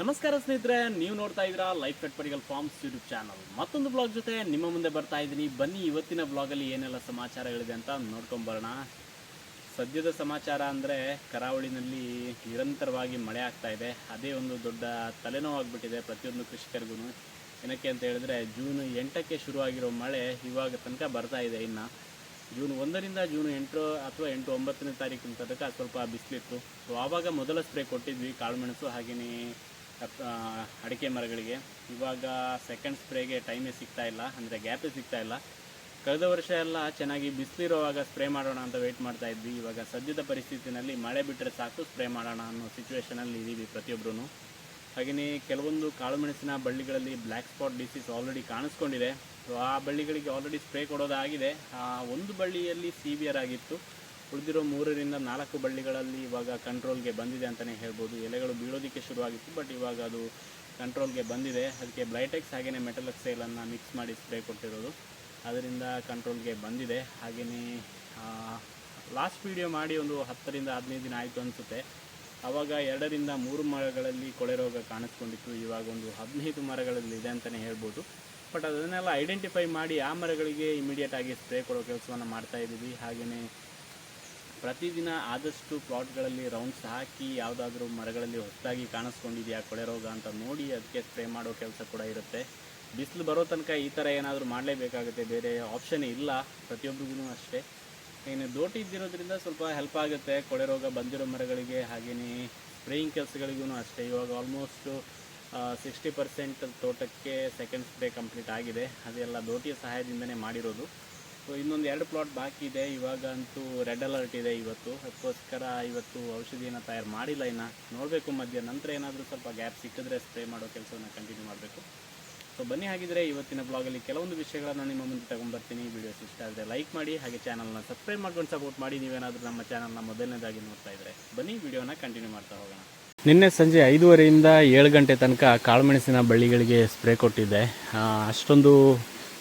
ನಮಸ್ಕಾರ ಸ್ನೇಹಿತರೆ, ನೀವು ನೋಡ್ತಾ ಇದ್ದೀರಾ life Katpadigal farms YouTube channel ಮತ್ತೊಂದು ಬ್ಲಾಗ್ ಜೊತೆ ನಿಮ್ಮ ಮುಂದೆ ಬರ್ತಾ ಇದ್ದೀನಿ. ಬನ್ನಿ, ಇವತ್ತಿನ ಬ್ಲಾಗಲ್ಲಿ ಏನೆಲ್ಲ ಸಮಾಚಾರಗಳಿದೆ ಅಂತ ನೋಡ್ಕೊಂಬರೋಣ. ಸದ್ಯದ ಸಮಾಚಾರ ಅಂದರೆ ಕರಾವಳಿನಲ್ಲಿ ನಿರಂತರವಾಗಿ ಮಳೆ ಆಗ್ತಾ ಇದೆ. ಅದೇ ಒಂದು ದೊಡ್ಡ ತಲೆನೋವಾಗ್ಬಿಟ್ಟಿದೆ ಪ್ರತಿಯೊಂದು ಕೃಷಿಕರಿಗೂ. ಏನಕ್ಕೆ ಅಂತ ಹೇಳಿದ್ರೆ, ಜೂನ್ ಎಂಟಕ್ಕೆ ಶುರುವಾಗಿರೋ ಮಳೆ ಇವಾಗ ತನಕ ಬರ್ತಾ ಇದೆ ಇನ್ನು. ಜೂನ್ ಒಂದರಿಂದ ಜೂನ್ ಎಂಟು ಅಥವಾ ಎಂಟು ಒಂಬತ್ತನೇ ತಾರೀಕಿನ ತನಕ ಸ್ವಲ್ಪ ಬಿಸಿಲಿತ್ತು. ಸೊ ಆವಾಗ ಮೊದಲ ಸ್ಪ್ರೇ ಕೊಟ್ಟಿದ್ವಿ ಕಾಳುಮೆಣಸು ಹಾಗೆಯೇ ಅಡಿಕೆ ಮರಗಳಿಗೆ. ಇವಾಗ ಸೆಕೆಂಡ್ ಸ್ಪ್ರೇಗೆ ಟೈಮೇ ಸಿಗ್ತಾ ಇಲ್ಲ, ಅಂದರೆ ಗ್ಯಾಪೇ ಸಿಗ್ತಾ ಇಲ್ಲ. ಕಳೆದ ವರ್ಷ ಎಲ್ಲ ಚೆನ್ನಾಗಿ ಬಿಸಿಲಿರುವಾಗ ಸ್ಪ್ರೇ ಮಾಡೋಣ ಅಂತ ವೆಯ್ಟ್ ಮಾಡ್ತಾ ಇದ್ವಿ. ಇವಾಗ ಸದ್ಯದ ಪರಿಸ್ಥಿತಿನಲ್ಲಿ ಮಳೆ ಬಿಟ್ಟರೆ ಸಾಕು ಸ್ಪ್ರೇ ಮಾಡೋಣ ಅನ್ನೋ ಸಿಚುವೇಷನಲ್ಲಿ ಇದ್ದೀವಿ ಪ್ರತಿಯೊಬ್ಬರೂ ಹಾಗೆಯೇ ಕೆಲವೊಂದು ಕಾಳುಮೆಣಸಿನ ಬಳ್ಳಿಗಳಲ್ಲಿ ಬ್ಲ್ಯಾಕ್ ಸ್ಪಾಟ್ ಡಿಸೀಸ್ ಆಲ್ರೆಡಿ ಕಾಣಿಸ್ಕೊಂಡಿದೆ. ಸೊ ಆ ಬಳ್ಳಿಗಳಿಗೆ ಆಲ್ರೆಡಿ ಸ್ಪ್ರೇ ಕೊಡೋದಾಗಿದೆ. ಆ ಒಂದು ಬಳ್ಳಿಯಲ್ಲಿ ಸಿವಿಯರ್ ಆಗಿತ್ತು. ಉಳಿದಿರೋ ಮೂರರಿಂದ ನಾಲ್ಕು ಬಳ್ಳಿಗಳಲ್ಲಿ ಇವಾಗ ಕಂಟ್ರೋಲ್ಗೆ ಬಂದಿದೆ ಅಂತಲೇ ಹೇಳ್ಬೋದು. ಎಲೆಗಳು ಬೀಳೋದಕ್ಕೆ ಶುರುವಾಗಿತ್ತು ಬಟ್ ಇವಾಗ ಅದು ಕಂಟ್ರೋಲ್ಗೆ ಬಂದಿದೆ. ಅದಕ್ಕೆ ಬ್ಲೈಟೆಕ್ಸ್ ಹಾಗೆಯೇ ಮೆಟಲಕ್ಸೈಲನ್ನು ಮಿಕ್ಸ್ ಮಾಡಿ ಸ್ಪ್ರೇ ಕೊಟ್ಟಿರೋದು. ಅದರಿಂದ ಕಂಟ್ರೋಲ್ಗೆ ಬಂದಿದೆ. ಹಾಗೆಯೇ ಲಾಸ್ಟ್ ವೀಡಿಯೋ ಮಾಡಿ ಒಂದು ಹತ್ತರಿಂದ ಹದಿನೈದು ದಿನ ಆಯಿತು ಅನಿಸುತ್ತೆ. ಆವಾಗ ಎರಡರಿಂದ ಮೂರು ಮರಗಳಲ್ಲಿ ಕೊಳೆ ರೋಗ ಕಾಣಿಸ್ಕೊಂಡಿತ್ತು. ಇವಾಗ ಒಂದು ಹದಿನೈದು ಮರಗಳಲ್ಲಿ ಇದೆ ಅಂತಲೇ ಹೇಳ್ಬೋದು. ಬಟ್ ಅದನ್ನೆಲ್ಲ ಐಡೆಂಟಿಫೈ ಮಾಡಿ ಆ ಮರಗಳಿಗೆ ಇಮಿಡಿಯೇಟಾಗಿ ಸ್ಪ್ರೇ ಕೊಡೋ ಕೆಲಸವನ್ನು ಮಾಡ್ತಾ ಇದ್ದೀವಿ. ಹಾಗೆಯೇ ಪ್ರತಿದಿನ ಆದಷ್ಟು ಪ್ಲಾಟ್ಗಳಲ್ಲಿ ರೌಂಡ್ಸ್ ಹಾಕಿ ಯಾವುದಾದ್ರೂ ಮರಗಳಲ್ಲಿ ಹೊಸದಾಗಿ ಕಾಣಿಸ್ಕೊಂಡಿದೆಯಾ ಕೊಳೆ ರೋಗ ಅಂತ ನೋಡಿ ಅದಕ್ಕೆ ಸ್ಪ್ರೇ ಮಾಡೋ ಕೆಲಸ ಕೂಡ ಇರುತ್ತೆ. ಬಿಸಿಲು ಬರೋ ತನಕ ಈ ಥರ ಏನಾದರೂ ಮಾಡಲೇಬೇಕಾಗುತ್ತೆ, ಬೇರೆ ಆಪ್ಷನ್ ಇಲ್ಲ ಪ್ರತಿಯೊಬ್ಬರಿಗೂ ಅಷ್ಟೇ. ಏನು ದೋಟಿ ಇದ್ದಿರೋದ್ರಿಂದ ಸ್ವಲ್ಪ ಹೆಲ್ಪ್ ಆಗುತ್ತೆ, ಕೊಳೆ ರೋಗ ಬಂದಿರೋ ಮರಗಳಿಗೆ ಹಾಗೆಯೇ ಸ್ಪ್ರೇಯಿಂಗ್ ಕೆಲಸಗಳಿಗೂ ಅಷ್ಟೇ. ಇವಾಗ ಆಲ್ಮೋಸ್ಟು ಸಿಕ್ಸ್ಟಿ ಪರ್ಸೆಂಟ್ ತೋಟಕ್ಕೆ ಸೆಕೆಂಡ್ ಸ್ಪ್ರೇ ಕಂಪ್ಲೀಟ್ ಆಗಿದೆ. ಅದೆಲ್ಲ ದೋಟಿಯ ಸಹಾಯದಿಂದನೇ ಮಾಡಿರೋದು. ಸೊ ಇನ್ನೊಂದು ಎರಡು ಪ್ಲಾಟ್ ಬಾಕಿ ಇದೆ. ಇವಾಗ ಅಂತೂ ರೆಡ್ ಅಲರ್ಟ್ ಇದೆ ಇವತ್ತು. ಅದಕ್ಕೋಸ್ಕರ ಇವತ್ತು ಔಷಧಿಯನ್ನು ತಯಾರು ಮಾಡಿಲ್ಲ ಇನ್ನು. ನೋಡಬೇಕು ಮಧ್ಯ ನಂತರ ಏನಾದರೂ ಸ್ವಲ್ಪ ಗ್ಯಾಪ್ ಸಿಕ್ಕಿದ್ರೆ ಸ್ಪ್ರೇ ಮಾಡೋ ಕೆಲಸವನ್ನು ಕಂಟಿನ್ಯೂ ಮಾಡಬೇಕು. ಸೊ ಬನ್ನಿ. ಹಾಗಿದ್ರೆ ಇವತ್ತಿನ ಬ್ಲಾಗಲ್ಲಿ ಕೆಲವೊಂದು ವಿಷಯಗಳನ್ನು ನಿಮ್ಮ ಮುಂದೆ ತಗೊಂಡ್ಬರ್ತೀನಿ. ವಿಡಿಯೋಸ್ ಇಷ್ಟ ಆದರೆ ಲೈಕ್ ಮಾಡಿ. ಹಾಗೆ ಚಾನಲ್ನ ಸಬ್ಸ್ಕ್ರೈಬ್ ಮಾಡ್ಕೊಂಡು ಸಪೋರ್ಟ್ ಮಾಡಿ. ನೀವೇನಾದರೂ ನಮ್ಮ ಚಾನಲ್ನ ಮೊದಲನೇದಾಗಿ ನೋಡ್ತಾ ಇದ್ದರೆ ಬನ್ನಿ. ವಿಡಿಯೋನ ಕಂಟಿನ್ಯೂ ಮಾಡ್ತಾ ಹೋಗೋಣ. ನಿನ್ನೆ ಸಂಜೆ ಐದೂವರೆಯಿಂದ ಏಳು ಗಂಟೆ ತನಕ ಕಾಳುಮೆಣಸಿನ ಬಳ್ಳಿಗಳಿಗೆ ಸ್ಪ್ರೇ ಕೊಟ್ಟಿದ್ದೆ. ಅಷ್ಟೊಂದು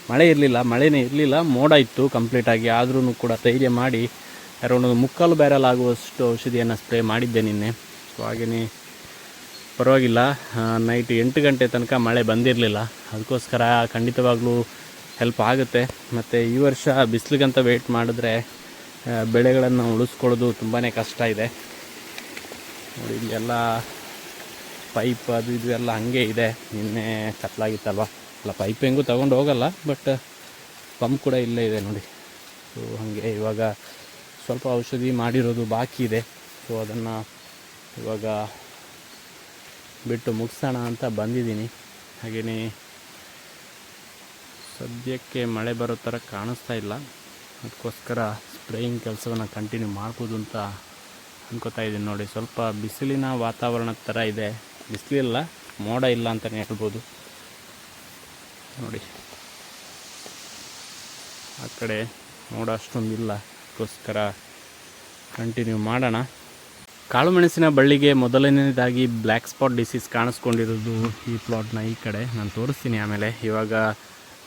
ಮಳೆ ಇರಲಿಲ್ಲ, ಮಳೆನೇ ಇರಲಿಲ್ಲ, ಮೋಡ ಇತ್ತು ಕಂಪ್ಲೀಟಾಗಿ ಆದ್ರೂ ಕೂಡ ಧೈರ್ಯ ಮಾಡಿ ಅರೌಂಡ್ ಒಂದು ಮುಕ್ಕಾಲು ಬ್ಯಾರಲ್ ಆಗುವಷ್ಟು ಔಷಧಿಯನ್ನು ಸ್ಪ್ರೇ ಮಾಡಿದ್ದೆ ನಿನ್ನೆ. ಸೊ ಹಾಗೆಯೇ ಪರವಾಗಿಲ್ಲ. ನೈಟ್ ಎಂಟು ಗಂಟೆ ತನಕ ಮಳೆ ಬಂದಿರಲಿಲ್ಲ. ಅದಕ್ಕೋಸ್ಕರ ಖಂಡಿತವಾಗ್ಲೂ ಹೆಲ್ಪ್ ಆಗುತ್ತೆ. ಮತ್ತು ಈ ವರ್ಷ ಬಿಸಿಲಿಗಂತ ವೆಯ್ಟ್ ಮಾಡಿದ್ರೆ ಬೆಳೆಗಳನ್ನು ಉಳಿಸ್ಕೊಳ್ಳೋದು ತುಂಬಾ ಕಷ್ಟ ಇದೆ. ನೋಡಿ ಇಲ್ಲೆಲ್ಲ ಪೈಪ್ ಅದು ಇದು ಎಲ್ಲ ಹಾಗೆ ಇದೆ. ನಿನ್ನೆ ಕತ್ಲಾಗಿತ್ತಲ್ವ ಅಲ್ಲ ಪೈಪ್ ಹೆಂಗೂ ತೊಗೊಂಡು ಹೋಗಲ್ಲ ಬಟ್ ಪಂಪ್ ಕೂಡ ಇಲ್ಲೇ ಇದೆ ನೋಡಿ. ಸೊ ಹಾಗೆ ಇವಾಗ ಸ್ವಲ್ಪ ಔಷಧಿ ಮಾಡಿರೋದು ಬಾಕಿ ಇದೆ. ಸೊ ಅದನ್ನು ಇವಾಗ ಬಿಟ್ಟು ಮುಗಿಸೋಣ ಅಂತ ಬಂದಿದ್ದೀನಿ. ಹಾಗೆಯೇ ಸದ್ಯಕ್ಕೆ ಮಳೆ ಬರೋ ಥರ ಕಾಣಿಸ್ತಾ ಇಲ್ಲ. ಅದಕ್ಕೋಸ್ಕರ ಸ್ಪ್ರೇಯಿಂಗ್ ಕೆಲಸವನ್ನು ಕಂಟಿನ್ಯೂ ಮಾಡ್ಬೋದು ಅಂತ ಅನ್ಕೋತಾ ಇದ್ದೀನಿ ನೋಡಿ. ಸ್ವಲ್ಪ ಬಿಸಿಲಿನ ವಾತಾವರಣದ ಥರ ಇದೆ. ಬಿಸಿಲಿಲ್ಲ, ಮೋಡ ಇಲ್ಲ ಅಂತಲೇ ಹೇಳ್ಬೋದು. ನೋಡಿ. ಆ ಕಡೆ ನೋಡ ಅಷ್ಟೊಂದಿಲ್ಲ. ಅದಕ್ಕೋಸ್ಕರ ಕಂಟಿನ್ಯೂ ಮಾಡೋಣ. ಕಾಳುಮೆಣಸಿನ ಬಳ್ಳಿಗೆ ಮೊದಲನೇದಾಗಿ ಬ್ಲ್ಯಾಕ್ ಸ್ಪಾಟ್ ಡಿಸೀಸ್ ಕಾಣಿಸ್ಕೊಂಡಿರೋದು ಈ ಪ್ಲಾಟ್ನ ಈ ಕಡೆ. ನಾನು ತೋರಿಸ್ತೀನಿ ಆಮೇಲೆ. ಇವಾಗ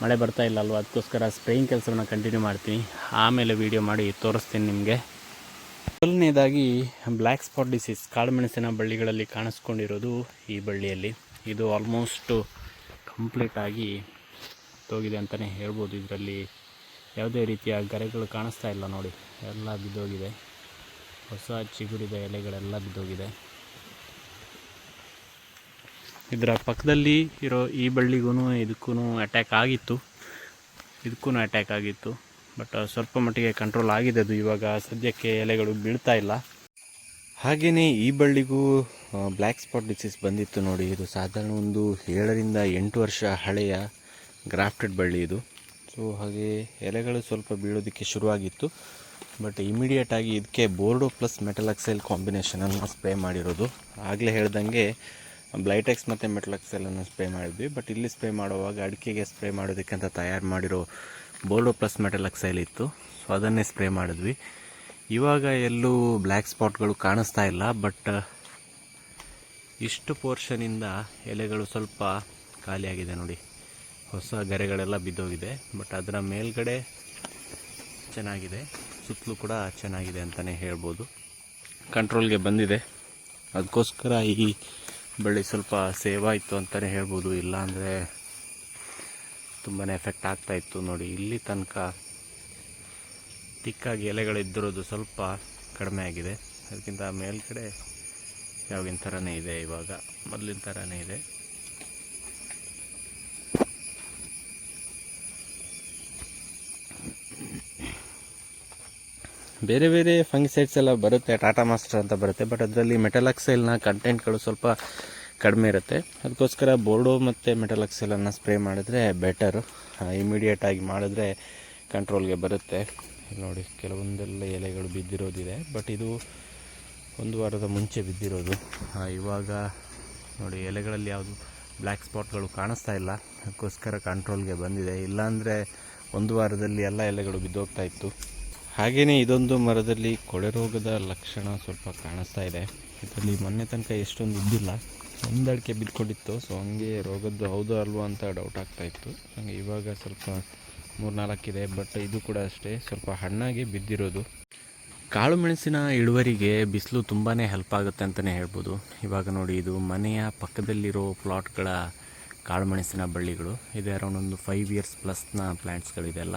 ಮಳೆ ಬರ್ತಾ ಇಲ್ಲ ಅಲ್ವಾ ಅದಕ್ಕೋಸ್ಕರ ಸ್ಪ್ರೇಯಿಂಗ್ ಕೆಲಸವನ್ನು ಕಂಟಿನ್ಯೂ ಮಾಡ್ತೀನಿ. ಆಮೇಲೆ ವೀಡಿಯೋ ಮಾಡಿ ತೋರಿಸ್ತೀನಿ ನಿಮಗೆ. ಮೊದಲನೇದಾಗಿ ಬ್ಲ್ಯಾಕ್ ಸ್ಪಾಟ್ ಡಿಸೀಸ್ ಕಾಳುಮೆಣಸಿನ ಬಳ್ಳಿಗಳಲ್ಲಿ ಕಾಣಿಸ್ಕೊಂಡಿರೋದು ಈ ಬಳ್ಳಿಯಲ್ಲಿ. ಇದು ಆಲ್ಮೋಸ್ಟು ಕಂಪ್ಲೀಟಾಗಿ ಹೋಗಿದೆ ಅಂತಲೇ ಹೇಳ್ಬೋದು. ಇದರಲ್ಲಿ ಯಾವುದೇ ರೀತಿಯ ಗರೆಗಳು ಕಾಣಿಸ್ತಾ ಇಲ್ಲ ನೋಡಿ. ಎಲ್ಲ ಬಿದ್ದೋಗಿದೆ. ಹೊಸ ಚಿಗುರಿದ ಎಲೆಗಳೆಲ್ಲ ಬಿದ್ದೋಗಿದೆ. ಇದರ ಪಕ್ಕದಲ್ಲಿ ಇರೋ ಈ ಬಳ್ಳಿಗೂ ಇದಕ್ಕೂ ಅಟ್ಯಾಕ್ ಆಗಿತ್ತು. ಇದಕ್ಕೂ ಅಟ್ಯಾಕ್ ಆಗಿತ್ತು. ಬಟ್ ಸ್ವಲ್ಪ ಮಟ್ಟಿಗೆ ಕಂಟ್ರೋಲ್ ಆಗಿದೆ ಅದು. ಇವಾಗ ಸದ್ಯಕ್ಕೆ ಎಲೆಗಳು ಬೀಳ್ತಾ ಇಲ್ಲ. ಹಾಗೆಯೇ ಈ ಬಳ್ಳಿಗೂ ಬ್ಲ್ಯಾಕ್ ಸ್ಪಾಟ್ ಡಿಸೀಸ್ ಬಂದಿತ್ತು ನೋಡಿ. ಇದು ಸಾಧಾರಣ ಒಂದು ಏಳರಿಂದ ಎಂಟು ವರ್ಷ ಹಳೆಯ ಗ್ರಾಫ್ಟೆಡ್ ಬಳ್ಳಿ ಇದು. ಸೊ ಹಾಗೆ ಎಲೆಗಳು ಸ್ವಲ್ಪ ಬೀಳೋದಕ್ಕೆ ಶುರುವಾಗಿತ್ತು. ಬಟ್ ಇಮಿಡಿಯೇಟಾಗಿ ಇದಕ್ಕೆ ಬೋರ್ಡೋ ಪ್ಲಸ್ ಮೆಟಲಾಕ್ಸೈಲ್ ಕಾಂಬಿನೇಷನನ್ನು ಸ್ಪ್ರೇ ಮಾಡಿರೋದು. ಆಗಲೇ ಹೇಳ್ದಂಗೆ ಬ್ಲೈಟೆಕ್ಸ್ ಮತ್ತು ಮೆಟಲಾಕ್ಸೈಲನ್ನು ಸ್ಪ್ರೇ ಮಾಡಿದ್ವಿ. ಬಟ್ ಇಲ್ಲಿ ಸ್ಪ್ರೇ ಮಾಡುವಾಗ ಅಡಿಕೆಗೆ ಸ್ಪ್ರೇ ಮಾಡೋದಕ್ಕೆ ಅಂತ ತಯಾರು ಮಾಡಿರೋ ಬೋರ್ಡೋ ಪ್ಲಸ್ ಮೆಟಲಾಕ್ಸೈಲ್ ಇತ್ತು. ಸೊ ಅದನ್ನೇ ಸ್ಪ್ರೇ ಮಾಡಿದ್ವಿ. ಇವಾಗ ಎಲ್ಲೂ ಬ್ಲ್ಯಾಕ್ ಸ್ಪಾಟ್ಗಳು ಕಾಣಿಸ್ತಾ ಇಲ್ಲ. ಬಟ್ ಇಷ್ಟು ಪೋರ್ಷನಿಂದ ಎಲೆಗಳು ಸ್ವಲ್ಪ ಖಾಲಿಯಾಗಿದೆ ನೋಡಿ. ಹೊಸ ಗರೆಗಳೆಲ್ಲ ಬಿದ್ದೋಗಿದೆ ಬಟ್ ಅದರ ಮೇಲ್ಗಡೆ ಚೆನ್ನಾಗಿದೆ. ಸುತ್ತಲೂ ಕೂಡ ಚೆನ್ನಾಗಿದೆ ಅಂತಲೇ ಹೇಳ್ಬೋದು. ಕಂಟ್ರೋಲ್ಗೆ ಬಂದಿದೆ. ಅದಕ್ಕೋಸ್ಕರ ಈ ಬಳ್ಳಿ ಸ್ವಲ್ಪ ಸೇವ್ ಆಯಿತು ಅಂತಲೇ ಹೇಳ್ಬೋದು. ಇಲ್ಲಾಂದರೆ ತುಂಬಾ ಎಫೆಕ್ಟ್ ಆಗ್ತಾ ಇತ್ತು ನೋಡಿ. ಇಲ್ಲಿ ತನಕ ತಿಕ್ಕಾಗಿ ಎಲೆಗಳಿದ್ದಿರೋದು ಸ್ವಲ್ಪ ಕಡಿಮೆ ಆಗಿದೆ. ಅದಕ್ಕಿಂತ ಮೇಲ್ಗಡೆ ಯಾವಾಗಿನ ಥರನೇ ಇದೆ ಇವಾಗ. ಮೊದಲಿನ ಥರನೇ ಇದೆ. ಬೇರೆ ಬೇರೆ ಫಂಗಿಸೈಡ್ಸ್ ಎಲ್ಲ ಬರುತ್ತೆ ಟಾಟಾ ಮಾಸ್ಟರ್ ಅಂತ ಬರುತ್ತೆ ಬಟ್ ಅದರಲ್ಲಿ ಮೆಟಲಾಕ್ಸೈಲ್ನ ಕಂಟೆಂಟ್ಗಳು ಸ್ವಲ್ಪ ಕಡಿಮೆ ಇರುತ್ತೆ. ಅದಕ್ಕೋಸ್ಕರ ಬೋರ್ಡೋ ಮತ್ತು ಮೆಟಲಾಕ್ಸೈಲನ್ನು ಸ್ಪ್ರೇ ಮಾಡಿದ್ರೆ ಬೆಟರು ಇಮಿಡಿಯೇಟಾಗಿ ಮಾಡಿದ್ರೆ ಕಂಟ್ರೋಲ್ಗೆ ಬರುತ್ತೆ. ನೋಡಿ, ಕೆಲವೊಂದೆಲ್ಲ ಎಲೆಗಳು ಬಿದ್ದಿರೋದಿದೆ ಬಟ್ ಇದು ಒಂದು ವಾರದ ಮುಂಚೆ ಬಿದ್ದಿರೋದು. ಇವಾಗ ನೋಡಿ, ಎಲೆಗಳಲ್ಲಿ ಯಾವುದು ಬ್ಲ್ಯಾಕ್ ಸ್ಪಾಟ್ಗಳು ಕಾಣಿಸ್ತಾ ಇಲ್ಲ. ಅದಕ್ಕೋಸ್ಕರ ಕಂಟ್ರೋಲ್ಗೆ ಬಂದಿದೆ. ಇಲ್ಲಾಂದರೆ ಒಂದು ವಾರದಲ್ಲಿ ಎಲ್ಲ ಎಲೆಗಳು ಬಿದ್ದೋಗ್ತಾ ಇತ್ತು. ಹಾಗೆಯೇ ಇದೊಂದು ಮರದಲ್ಲಿ ಕೊಳೆ ರೋಗದ ಲಕ್ಷಣ ಸ್ವಲ್ಪ ಕಾಣಿಸ್ತಾ ಇದೆ. ಇದರಲ್ಲಿ ಮೊನ್ನೆ ತನಕ ಎಷ್ಟೊಂದು ಇದ್ದಿಲ್ಲ. ಒಂದಡಿಕೆ ಬಿದ್ಕೊಂಡಿತ್ತು ಸೊ ಹಂಗೆ ರೋಗದ್ದು ಹೌದು ಅಲ್ವಾ ಅಂತ ಡೌಟ್ ಆಗ್ತಾ ಇತ್ತು. ಹಂಗೆ ಇವಾಗ ಸ್ವಲ್ಪ ಮೂರು ನಾಲ್ಕಿದೆ ಬಟ್ ಇದು ಕೂಡ ಅಷ್ಟೇ. ಸ್ವಲ್ಪ ಹಣ್ಣಾಗಿ ಬಿದ್ದಿರೋದು. ಕಾಳು ಮೆಣಸಿನ ಇಳುವರಿಗೆ ಬಿಸಿಲು ತುಂಬಾ ಹೆಲ್ಪ್ ಆಗುತ್ತೆ ಅಂತಲೇ ಹೇಳ್ಬೋದು. ಇವಾಗ ನೋಡಿ, ಇದು ಮನೆಯ ಪಕ್ಕದಲ್ಲಿರೋ ಪ್ಲಾಟ್ಗಳ ಕಾಳು ಮೆಣಸಿನ ಬಳ್ಳಿಗಳು. ಇದೆ ಅರೌಂಡ್ ಒಂದು ಫೈವ್ ಇಯರ್ಸ್ ಪ್ಲಸ್ನ ಪ್ಲ್ಯಾಂಟ್ಸ್ಗಳಿದೆಲ್ಲ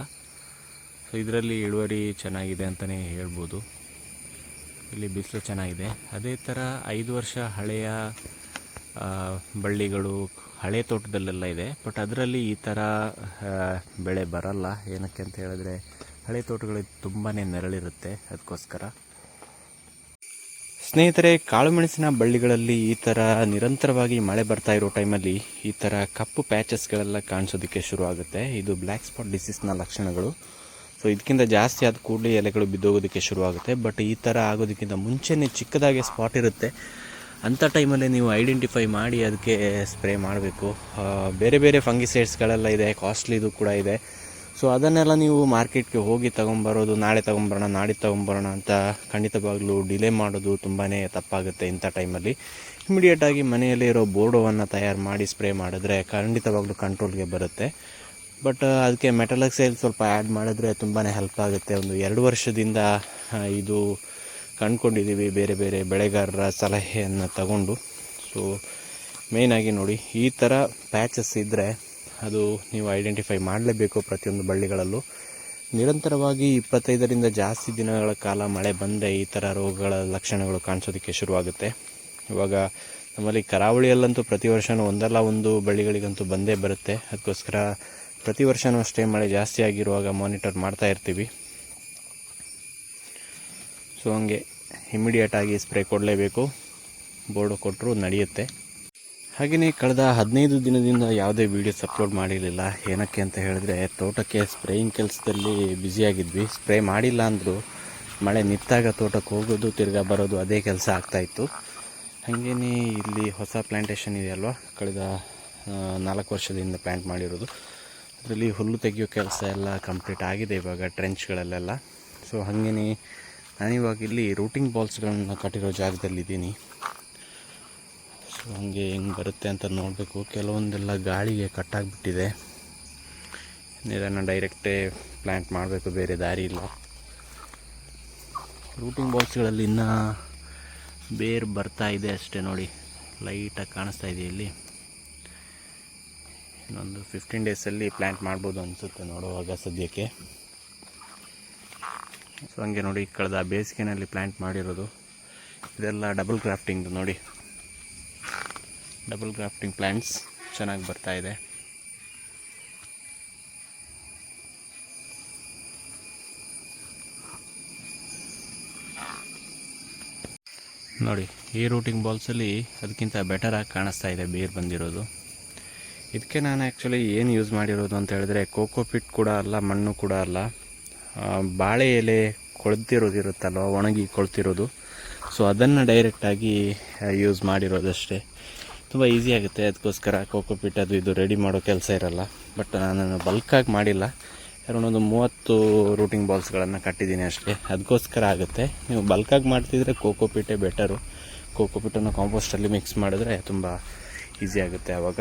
ಇದರಲ್ಲಿ ಇಳುವರಿ ಚೆನ್ನಾಗಿದೆ ಅಂತಲೇ ಹೇಳ್ಬೋದು. ಇಲ್ಲಿ ಬಿಸಿಲು ಚೆನ್ನಾಗಿದೆ. ಅದೇ ಥರ ಐದು ವರ್ಷ ಹಳೆಯ ಬಳ್ಳಿಗಳು ಹಳೆ ತೋಟದಲ್ಲೆಲ್ಲ ಇದೆ. ಬಟ್ ಅದರಲ್ಲಿ ಈ ಥರ ಬೆಳೆ ಬರಲ್ಲ. ಏನಕ್ಕೆ ಅಂತ ಹೇಳಿದ್ರೆ ಹಳೆ ತೋಟಗಳು ತುಂಬಾ ನೆರಳಿರುತ್ತೆ ಅದಕ್ಕೋಸ್ಕರ. ಸ್ನೇಹಿತರೆ, ಕಾಳುಮೆಣಸಿನ ಬಳ್ಳಿಗಳಲ್ಲಿ ಈ ಥರ ನಿರಂತರವಾಗಿ ಮಳೆ ಬರ್ತಾ ಇರೋ ಟೈಮಲ್ಲಿ ಈ ಥರ ಕಪ್ಪು ಪ್ಯಾಚಸ್ಗಳೆಲ್ಲ ಕಾಣಿಸೋದಕ್ಕೆ ಶುರು ಆಗುತ್ತೆ ಇದು ಬ್ಲ್ಯಾಕ್ ಸ್ಪಾಟ್ ಡಿಸೀಸ್ನ ಲಕ್ಷಣಗಳು. ಸೊ ಇದಕ್ಕಿಂತ ಜಾಸ್ತಿ ಆದ ಕೂಡಲೇ ಎಲೆಗಳು ಬಿದ್ದೋಗೋದಕ್ಕೆ ಶುರುವಾಗುತ್ತೆ. ಬಟ್ ಈ ಥರ ಆಗೋದಕ್ಕಿಂತ ಮುಂಚೆನೇ ಚಿಕ್ಕದಾಗೆ ಸ್ಪಾಟ್ ಇರುತ್ತೆ. ಅಂಥ ಟೈಮಲ್ಲಿ ನೀವು ಐಡೆಂಟಿಫೈ ಮಾಡಿ ಅದಕ್ಕೆ ಸ್ಪ್ರೇ ಮಾಡಬೇಕು. ಬೇರೆ ಬೇರೆ ಫಂಗಿಸೈಡ್ಸ್ಗಳೆಲ್ಲ ಇದೆ ಕಾಸ್ಟ್ಲಿದು ಕೂಡ ಇದೆ. ಸೊ ಅದನ್ನೆಲ್ಲ ನೀವು ಮಾರ್ಕೆಟ್ಗೆ ಹೋಗಿ ತೊಗೊಂಬರೋದು, ನಾಳೆ ತೊಗೊಂಬರೋಣ ನಾಳೆ ತೊಗೊಂಬರೋಣ ಅಂತ ಖಂಡಿತವಾಗ್ಲೂ ಡಿಲೇ ಮಾಡೋದು ತುಂಬಾ ತಪ್ಪಾಗುತ್ತೆ ಇಂಥ ಟೈಮಲ್ಲಿ ಇಮಿಡಿಯೇಟಾಗಿ ಮನೆಯಲ್ಲೇ ಇರೋ ಬೋರ್ಡೋವನ್ನು ತಯಾರು ಮಾಡಿ ಸ್ಪ್ರೇ ಮಾಡಿದ್ರೆ ಖಂಡಿತವಾಗ್ಲೂ ಕಂಟ್ರೋಲ್ಗೆ ಬರುತ್ತೆ. ಬಟ್ ಅದಕ್ಕೆ ಮೆಟಲಕ್ಸೈಲ್ ಸ್ವಲ್ಪ ಆ್ಯಡ್ ಮಾಡಿದ್ರೆ ತುಂಬಾ ಹೆಲ್ಪ್ ಆಗುತ್ತೆ. ಒಂದು ಎರಡು ವರ್ಷದಿಂದ ಇದು ಕಂಡ್ಕೊಂಡಿದ್ದೀವಿ ಬೇರೆ ಬೇರೆ ಬೆಳೆಗಾರರ ಸಲಹೆಯನ್ನು ತಗೊಂಡು. ಸೊ ಮೇಯ್ನಾಗಿ ನೋಡಿ, ಈ ಥರ ಪ್ಯಾಚಸ್ ಇದ್ದರೆ ಅದು ನೀವು ಐಡೆಂಟಿಫೈ ಮಾಡಲೇಬೇಕು ಪ್ರತಿಯೊಂದು ಬಳ್ಳಿಗಳಲ್ಲೂ. ನಿರಂತರವಾಗಿ ಇಪ್ಪತ್ತೈದರಿಂದ ಜಾಸ್ತಿ ದಿನಗಳ ಕಾಲ ಮಳೆ ಬಂದರೆ ಈ ಥರ ರೋಗಗಳ ಲಕ್ಷಣಗಳು ಕಾಣಿಸೋದಕ್ಕೆ ಶುರುವಾಗುತ್ತೆ. ಇವಾಗ ನಮ್ಮಲ್ಲಿ ಕರಾವಳಿಯಲ್ಲಂತೂ ಪ್ರತಿ ವರ್ಷವೂ ಒಂದಲ್ಲ ಒಂದು ಬಳ್ಳಿಗಳಿಗಂತೂ ಬಂದೇ ಬರುತ್ತೆ. ಅದಕ್ಕೋಸ್ಕರ ಪ್ರತಿ ವರ್ಷವೂ ಅಷ್ಟೇ ಮಳೆ ಜಾಸ್ತಿ ಆಗಿರುವಾಗ ಮಾನಿಟರ್ ಮಾಡ್ತಾ ಇರ್ತೀವಿ. ಸೊ ಹಂಗೆ ಇಮಿಡಿಯೇಟಾಗಿ ಸ್ಪ್ರೇ ಕೊಡಲೇಬೇಕು. ಬೋರ್ಡು ಕೊಟ್ಟರು ನಡೆಯುತ್ತೆ. ಹಾಗೆಯೇ ಕಳೆದ ಹದಿನೈದು ದಿನದಿಂದ ಯಾವುದೇ ವೀಡಿಯೋಸ್ ಅಪ್ಲೋಡ್ ಮಾಡಿರಲಿಲ್ಲ. ಏನಕ್ಕೆ ಅಂತ ಹೇಳಿದ್ರೆ, ತೋಟಕ್ಕೆ ಸ್ಪ್ರೇಯಿಂಗ್ ಕೆಲಸದಲ್ಲಿ ಬ್ಯುಸಿಯಾಗಿದ್ವಿ ಸ್ಪ್ರೇ ಮಾಡಿಲ್ಲ ಅಂದರೂ ಮಳೆ ನಿಂತಾಗ ತೋಟಕ್ಕೆ ಹೋಗೋದು, ತಿರ್ಗಾ ಬರೋದು ಅದೇ ಕೆಲಸ ಆಗ್ತಾಯಿತ್ತು ಹಾಗೇನೇ ಇಲ್ಲಿ ಹೊಸ ಪ್ಲ್ಯಾಂಟೇಷನ್ ಇದೆಯಲ್ವ? ಕಳೆದ ನಾಲ್ಕು ವರ್ಷದಿಂದ ಪ್ಲ್ಯಾಂಟ್ ಮಾಡಿರೋದು. ಅದರಲ್ಲಿ ಹುಲ್ಲು ತೆಗೆಯೋ ಕೆಲಸ ಎಲ್ಲ ಕಂಪ್ಲೀಟ್ ಆಗಿದೆ ಇವಾಗ ಟ್ರೆಂಚ್ಗಳಲ್ಲೆಲ್ಲ ಸೊ ಹಾಗೇನೇ ನಾನಿವಾಗ ಇಲ್ಲಿ ರೂಟಿಂಗ್ ಬಾಲ್ಸ್ಗಳನ್ನು ಕಟ್ಟಿರೋ ಜಾಗದಲ್ಲಿದ್ದೀನಿ. ಸೊ ಹಾಗೆ ಹೆಂಗೆ ಬರುತ್ತೆ ಅಂತ ನೋಡಬೇಕು. ಕೆಲವೊಂದೆಲ್ಲ ಗಾಳಿಗೆ ಕಟ್ಟಾಗಿಬಿಟ್ಟಿದೆ ಇದನ್ನು ಡೈರೆಕ್ಟೇ ಪ್ಲ್ಯಾಂಟ್ ಮಾಡಬೇಕು, ಬೇರೆ ದಾರಿ ಇಲ್ಲ. ರೂಟಿಂಗ್ ಬಾಲ್ಸ್ಗಳಲ್ಲಿ ಇನ್ನೂ ಬೇರು ಬರ್ತಾ ಇದೆ ಅಷ್ಟೇ ನೋಡಿ. ಲೈಟಾಗಿ ಕಾಣಿಸ್ತಾ ಇದೆ ಇಲ್ಲಿ. ಇನ್ನೊಂದು ಫಿಫ್ಟೀನ್ ಡೇಸಲ್ಲಿ ಪ್ಲ್ಯಾಂಟ್ ಮಾಡ್ಬೋದು ಅನಿಸುತ್ತೆ ನೋಡುವಾಗ ಸದ್ಯಕ್ಕೆ. ಸೊ ಹಂಗೆ ನೋಡಿ ಕಳೆದ ಬೇಸಿಗೆನಲ್ಲಿ ಪ್ಲ್ಯಾಂಟ್ ಮಾಡಿರೋದು. ಇದೆಲ್ಲ ಡಬಲ್ ಕ್ರಾಫ್ಟಿಂಗ್ ನೋಡಿ. ಡಬಲ್ ಕ್ರಾಫ್ಟಿಂಗ್ ಪ್ಲ್ಯಾಂಟ್ಸ್ ಚೆನ್ನಾಗಿ ಬರ್ತಾ ಇದೆ. ನೋಡಿ, ಈ ರೂಟಿಂಗ್ ಬಾಲ್ಸಲ್ಲಿ ಅದಕ್ಕಿಂತ ಬೆಟರಾಗಿ ಕಾಣಿಸ್ತಾ ಇದೆ, ಬೇರು ಬಂದಿರೋದು. ಇದಕ್ಕೆ ನಾನು ಆ್ಯಕ್ಚುಲಿ ಏನು ಯೂಸ್ ಮಾಡಿರೋದು ಅಂತ ಹೇಳಿದ್ರೆ ಕೋಕೋಪಿಟ್ ಕೂಡ ಅಲ್ಲ, ಮಣ್ಣು ಕೂಡ ಅಲ್ಲ. ಬಾಳೆ ಎಲೆ ಕೊಳ್ತಿರೋದು ಇರುತ್ತಲ್ವ, ಒಣಗಿ ಕೊಳ್ತಿರೋದು. ಸೊ ಅದನ್ನು ಡೈರೆಕ್ಟಾಗಿ ಯೂಸ್ ಮಾಡಿರೋದಷ್ಟೇ. ತುಂಬ ಈಸಿ ಆಗುತ್ತೆ. ಅದಕ್ಕೋಸ್ಕರ ಕೋಕೋಪಿಟ್ ಅದು ಇದು ರೆಡಿ ಮಾಡೋ ಕೆಲಸ ಇರಲ್ಲ. ಬಟ್ ನಾನು ಬಲ್ಕಾಗಿ ಮಾಡಿಲ್ಲ. ಒಂದು ಮೂವತ್ತು ರೂಟಿಂಗ್ ಬಾಲ್ಸ್ಗಳನ್ನು ಕಟ್ಟಿದ್ದೀನಿ ಅಷ್ಟೇ. ಅದಕ್ಕೋಸ್ಕರ ಆಗುತ್ತೆ. ನೀವು ಬಲ್ಕಾಗಿ ಮಾಡ್ತಿದ್ರೆ ಕೋಕೋಪಿಟೇ ಬೆಟರು ಕೋಕೋ ಪಿಟ್ಟನ್ನು ಕಾಂಪೋಸ್ಟಲ್ಲಿ ಮಿಕ್ಸ್ ಮಾಡಿದ್ರೆ ತುಂಬ ಈಸಿ ಆಗುತ್ತೆ ಆವಾಗ.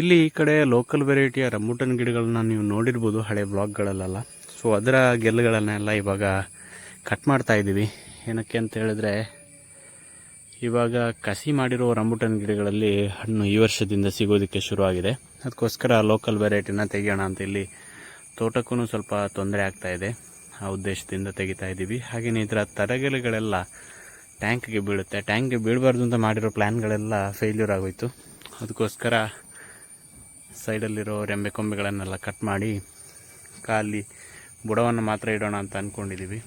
ಇಲ್ಲಿ ಈ ಕಡೆ ಲೋಕಲ್ ವೆರೈಟಿಯ ರಂಬುಟನ್ ಗಿಡಗಳನ್ನ ನೀವು ನೋಡಿರ್ಬೋದು ಹಳೆ ಬ್ಲಾಗ್ಗಳಲ್ಲೆಲ್ಲ ಸೊ ಅದರ ಗೆಲ್ಲುಗಳನ್ನೆಲ್ಲ ಇವಾಗ ಕಟ್ ಮಾಡ್ತಾ ಇದ್ದೀವಿ. ಏನಕ್ಕೆ ಅಂತ ಹೇಳಿದ್ರೆ, ಇವಾಗ ಕಸಿ ಮಾಡಿರೋ ರಂಬುಟನ್ ಗಿಡಗಳಲ್ಲಿ ಹಣ್ಣು ಈ ವರ್ಷದಿಂದ ಸಿಗೋದಕ್ಕೆ ಶುರುವಾಗಿದೆ ಅದಕ್ಕೋಸ್ಕರ ಲೋಕಲ್ ವೆರೈಟಿನ ತೆಗೆಯೋಣ ಅಂತ ಇಲ್ಲಿ ತೋಟಕ್ಕೂ ಸ್ವಲ್ಪ ತೊಂದರೆ ಆಗ್ತಾ ಇದೆ. ಆ ಉದ್ದೇಶದಿಂದ ತೆಗಿತಾ ಇದ್ದೀವಿ. ಹಾಗೆಯೇ ಇದರ ತರಗೆಲೆಗಳೆಲ್ಲ ಟ್ಯಾಂಕ್ಗೆ ಬೀಳುತ್ತೆ. ಟ್ಯಾಂಕ್ಗೆ ಬೀಳಬಾರ್ದು ಅಂತ ಮಾಡಿರೋ ಪ್ಲ್ಯಾನ್ಗಳೆಲ್ಲ ಫೇಲ್ಯೂರ್ ಆಗೋಯ್ತು. ಅದಕ್ಕೋಸ್ಕರ ಸೈಡಲ್ಲಿರೋ ರೆಂಬೆ ಕೊಂಬೆಗಳನ್ನೆಲ್ಲ ಕಟ್ ಮಾಡಿ ಕಾಲಿ ಬುಡವನ್ನು ಮಾತ್ರ ಇಡೋಣ ಅಂತ ಅಂದ್ಕೊಂಡಿದ್ದೀವಿ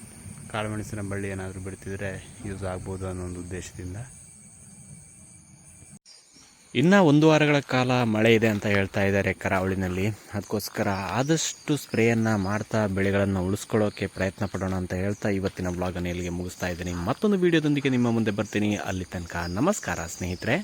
ಕಾಳುಮೆಣಸಿನ ಬಳ್ಳಿ ಏನಾದರೂ ಬಿಡ್ತಿದ್ರೆ ಯೂಸ್ ಆಗ್ಬೋದು ಅನ್ನೋ ಒಂದು ಉದ್ದೇಶದಿಂದ. ಇನ್ನು ಒಂದು ವಾರಗಳ ಕಾಲ ಮಳೆ ಇದೆ ಅಂತ ಹೇಳ್ತಾ ಇದ್ದಾರೆ ಕರಾವಳಿನಲ್ಲಿ. ಅದಕ್ಕೋಸ್ಕರ ಆದಷ್ಟು ಸ್ಪ್ರೇಯನ್ನು ಮಾಡ್ತಾ ಬೆಳೆಗಳನ್ನು ಉಳಿಸ್ಕೊಳ್ಳೋಕ್ಕೆ ಪ್ರಯತ್ನ ಪಡೋಣ ಅಂತ ಹೇಳ್ತಾ ಇವತ್ತಿನ ಬ್ಲಾಗನ್ನು ಇಲ್ಲಿಗೆ ಮುಗಿಸ್ತಾ ಇದ್ದೀನಿ. ಮತ್ತೊಂದು ವೀಡಿಯೋದೊಂದಿಗೆ ನಿಮ್ಮ ಮುಂದೆ ಬರ್ತೀನಿ. ಅಲ್ಲಿ ತನಕ ನಮಸ್ಕಾರ ಸ್ನೇಹಿತರೆ.